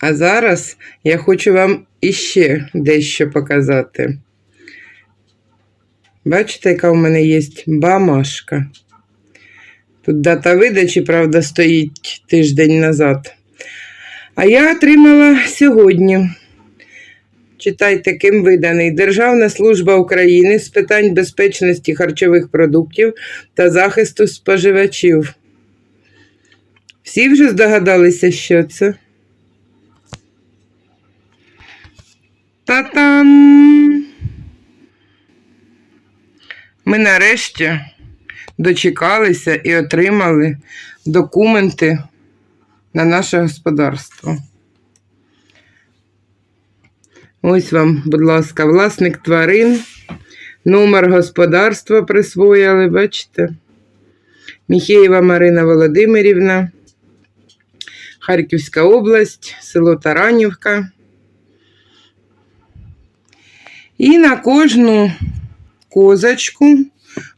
А зараз я хочу вам іще дещо показати. Бачите, яка в мене є бамашка. Тут дата видачі, правда, стоїть тиждень назад. А я отримала сьогодні. Читайте, ким виданий Державна служба України з питань безпечності харчових продуктів та захисту споживачів. Всі вже здогадалися, що це? Та-там! Ми нарешті дочекалися і отримали документи на наше господарство. Ось вам, будь ласка, власник тварин, номер господарства присвоїли, бачите? Міхеєва Марина Володимирівна, Харківська область, село Таранівка. І на кожну козочку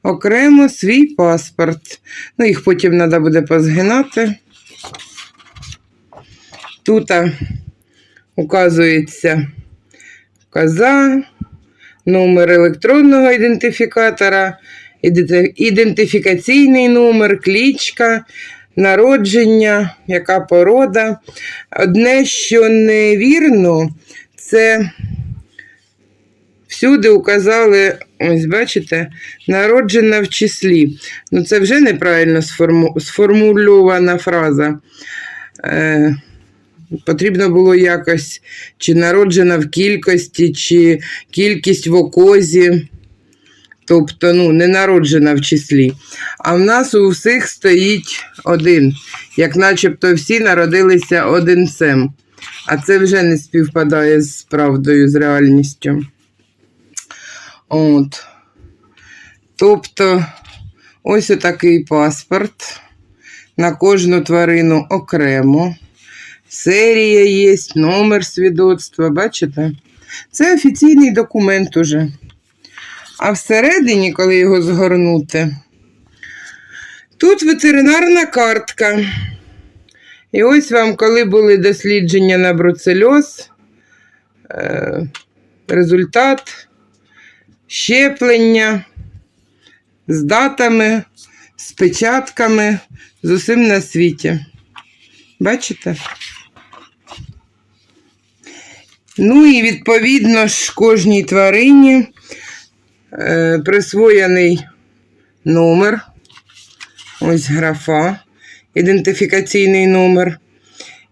окремо свій паспорт. Ну, їх потім треба буде позгинати. Тут указується коза, номер електронного ідентифікатора, ідентифікаційний номер, клічка, народження, яка порода. Одне, що невірно, це всюди указали, ось бачите, народжена в числі. Ну, це вже неправильно сформу, сформульована фраза. Е, потрібно було якось чи народжена в кількості, чи кількість в окозі. Тобто, ну, не народжена в числі. А в нас у всіх стоїть один, як начебто всі народилися одинцем. А це вже не співпадає з правдою, з реальністю. От. Тобто, ось отакий паспорт. На кожну тварину окремо. Серія є, номер свідоцтва, бачите? Це офіційний документ уже. А всередині, коли його згорнути, тут ветеринарна картка. І ось вам, коли були дослідження на бруцельоз, е, результат щеплення з датами, з печатками, з усім на світі. Бачите? Ну і відповідно ж кожній тварині е, присвоєний номер. Ось графа, ідентифікаційний номер.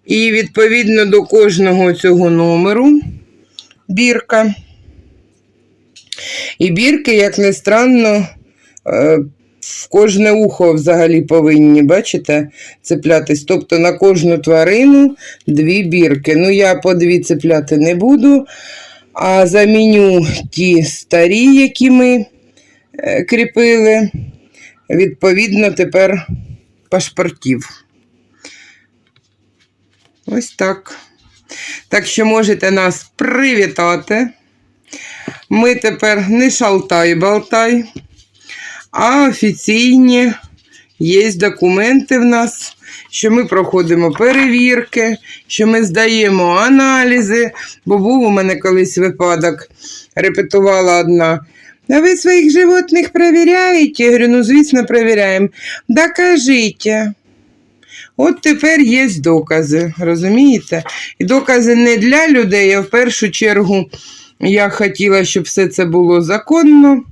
І відповідно до кожного цього номеру бірка. І бірки, як не странно, е, в кожне ухо взагалі повинні, бачите, цеплятись. Тобто на кожну тварину дві бірки. Ну, я по дві цепляти не буду, а заміню ті старі, які ми е, кріпили, відповідно, тепер пашпортів. Ось так. Так що можете нас привітати. Ми тепер не шалтай-балтай, а офіційні є документи в нас, що ми проходимо перевірки, що ми здаємо аналізи, бо був у мене колись випадок, репетувала одна. А ви своїх животних перевіряєте? Я говорю, ну, звісно, перевіряємо. Докажіть. От тепер є докази, розумієте? І докази не для людей, а в першу чергу я хотіла, щоб все це було законно.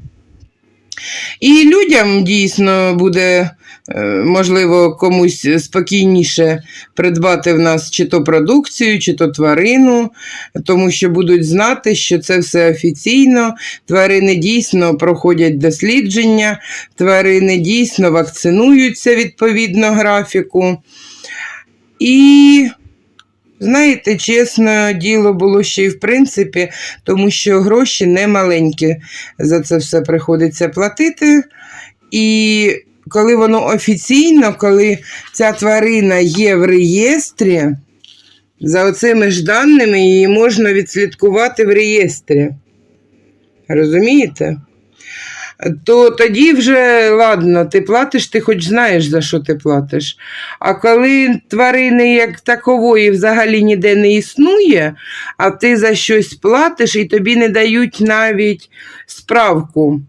І людям дійсно буде, е, можливо, комусь спокійніше придбати в нас чи то продукцію, чи то тварину, тому що будуть знати, що це все офіційно. Тварини дійсно проходять дослідження, тварини дійсно вакцинуються відповідно графіку. І Знаєте, чесно, діло було ще й в принципі, тому що гроші не маленькі. За це все приходиться платити. І коли воно офіційно, коли ця тварина є в реєстрі, За оцими ж даними її можна відслідкувати в реєстрі. Розумієте? То тоді вже ладно, ти платиш, ти хоч знаєш, за що ти платиш. А коли тварини як такової взагалі ніде не існує, а ти за щось платиш і тобі не дають навіть справку.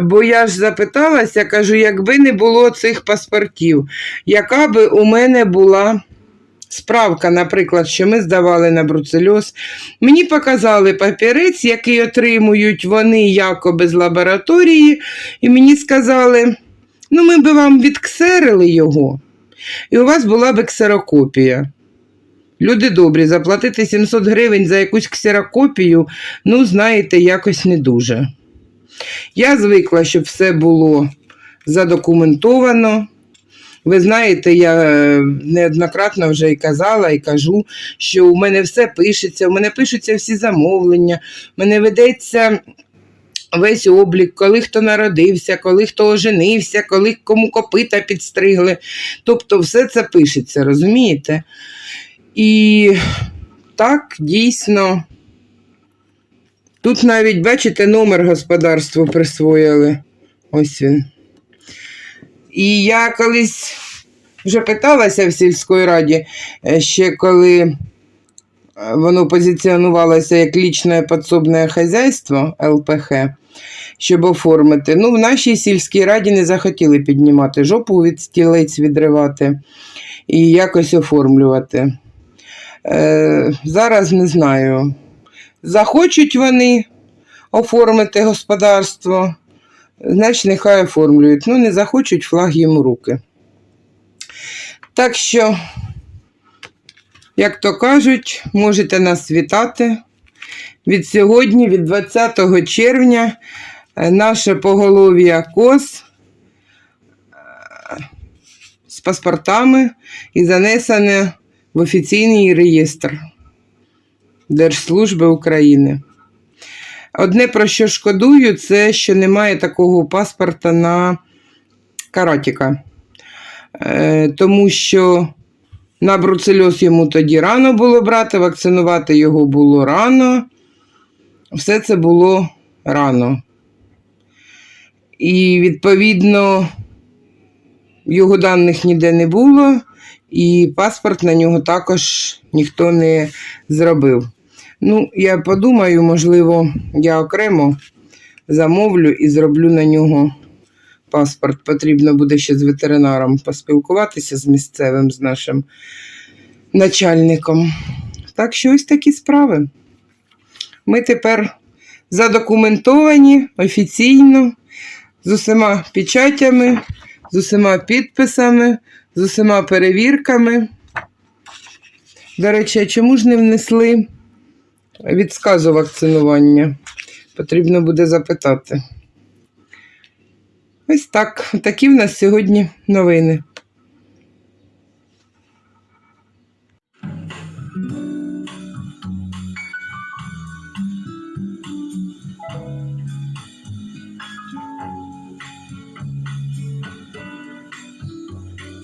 Бо я ж запиталася, кажу, якби не було цих паспортів, яка би у мене була справка, наприклад, що ми здавали на бруцельоз, мені показали папірець, який отримують вони якоби з лабораторії, і мені сказали, ну ми би вам відксерили його, і у вас була б ксерокопія. Люди добрі, заплатити 700 гривень за якусь ксерокопію, ну, знаєте, якось не дуже. Я звикла, щоб все було задокументовано. Ви знаєте, я е, неоднократно вже і казала, і кажу, що у мене все пишеться, у мене пишуться всі замовлення, у мене ведеться весь облік, коли хто народився, коли хто оженився, коли кому копита підстригли. Тобто все це пишеться, розумієте? І так, дійсно. Тут навіть, бачите, номер господарству присвоїли. Ось він. І я колись вже питалася в сільській раді, е, ще коли е, воно позиціонувалося як лічне підсобне хазяйство ЛПХ, щоб оформити. Ну, в нашій сільській раді не захотіли піднімати жопу від стілець відривати і якось оформлювати. Е, зараз не знаю. Захочуть вони оформити господарство, значить, нехай оформлюють. Ну, не захочуть флаг їм руки. Так що, як то кажуть, можете нас вітати. Від сьогодні, від 20 червня, е, наше поголов'я коз е, з паспортами і занесене в офіційний реєстр Держслужби України. Одне про що шкодую, це що немає такого паспорта на каратіка. Е, тому що на бруцельоз йому тоді рано було брати, вакцинувати його було рано. Все це було рано. І, відповідно, його даних ніде не було, і паспорт на нього також ніхто не зробив. Ну, я подумаю, можливо, я окремо замовлю і зроблю на нього паспорт. Потрібно буде ще з ветеринаром поспілкуватися з місцевим, з нашим начальником. Так що ось такі справи. Ми тепер задокументовані офіційно з усіма печатями, з усіма підписами, з усіма перевірками. До речі, чому ж не внесли від сказу вакцинування? Потрібно буде запитати. Ось так. Такі в нас сьогодні новини.